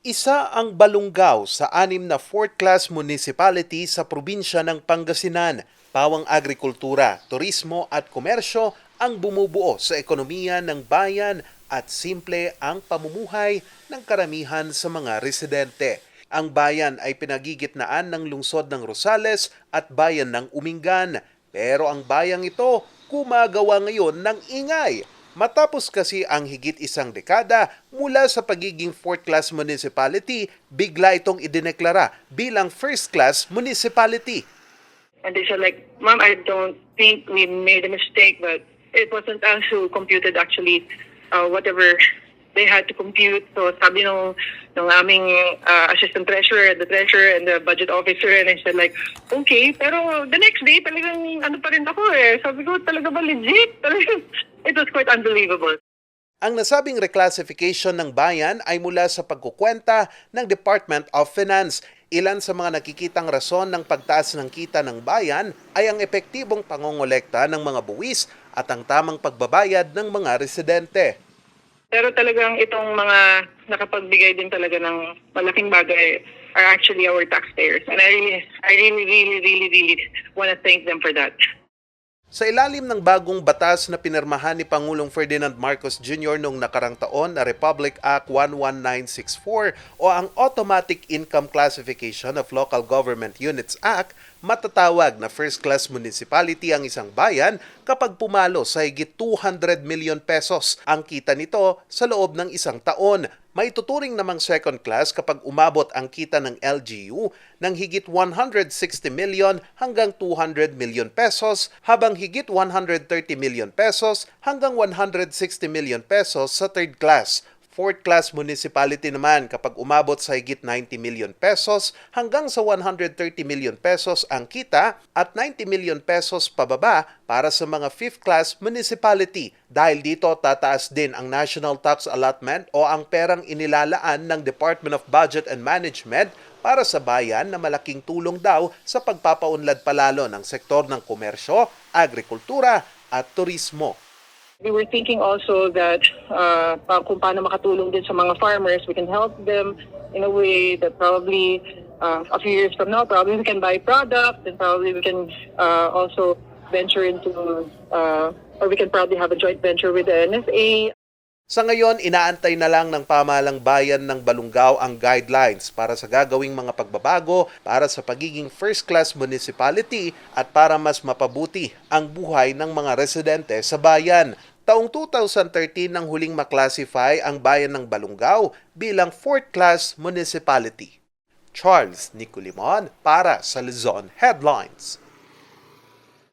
Isa ang balunggaw sa anim na fourth-class municipality sa probinsya ng Pangasinan. Pawang agrikultura, turismo at komersyo ang bumubuo sa ekonomiya ng bayan at simple ang pamumuhay ng karamihan sa mga residente. Ang bayan ay pinagigitnaan ng lungsod ng Rosales at bayan ng Umingan. Pero ang bayang ito gumagawa ngayon ng ingay Matapos kasi ang higit isang dekada mula sa pagiging fourth-class municipality, bigla itong idineklara bilang first-class municipality. And they said like, Mom, I don't think we made a mistake, but it wasn't us who computed actually uh, whatever they had to compute. So sabi nung, nung aming uh, assistant treasurer, the treasurer and the budget officer, and I said like, okay, pero the next day talagang ano pa rin ako eh. Sabi ko, talaga ba legit? It was quite unbelievable. Ang nasabing reclassification ng bayan ay mula sa pagkukwenta ng Department of Finance. Ilan sa mga nakikitang rason ng pagtaas ng kita ng bayan ay ang epektibong pangongolekta ng mga buwis at ang tamang pagbabayad ng mga residente. Pero talagang itong mga nakapagbigay din talaga ng malaking bagay are actually our taxpayers. And I really, I really, really, really, really want to thank them for that. Sa ilalim ng bagong batas na pinirmahan ni Pangulong Ferdinand Marcos Jr. noong nakarang taon na Republic Act 11964 o ang Automatic Income Classification of Local Government Units Act, matatawag na first-class municipality ang isang bayan kapag pumalo sa higit 200 million pesos ang kita nito sa loob ng isang taon may tuturing namang second class kapag umabot ang kita ng LGU ng higit 160 million hanggang 200 million pesos habang higit 130 million pesos hanggang 160 million pesos sa third class. Fourth class municipality naman kapag umabot sa higit 90 million pesos hanggang sa 130 million pesos ang kita at 90 million pesos pababa para sa mga fifth class municipality. Dahil dito tataas din ang national tax allotment o ang perang inilalaan ng Department of Budget and Management para sa bayan na malaking tulong daw sa pagpapaunlad palalo ng sektor ng komersyo, agrikultura at turismo. We were thinking also that uh, kung paano makatulong din sa mga farmers, we can help them in a way that probably uh, a few years from now, probably we can buy products and probably we can uh, also venture into, uh, or we can probably have a joint venture with the NFA. Sa ngayon, inaantay na lang ng pamalang bayan ng Balunggaw ang guidelines para sa gagawing mga pagbabago para sa pagiging first-class municipality at para mas mapabuti ang buhay ng mga residente sa bayan. Taong 2013 nang huling maklasify ang bayan ng Balunggaw bilang fourth-class municipality. Charles Nicolimon para sa Luzon Headlines.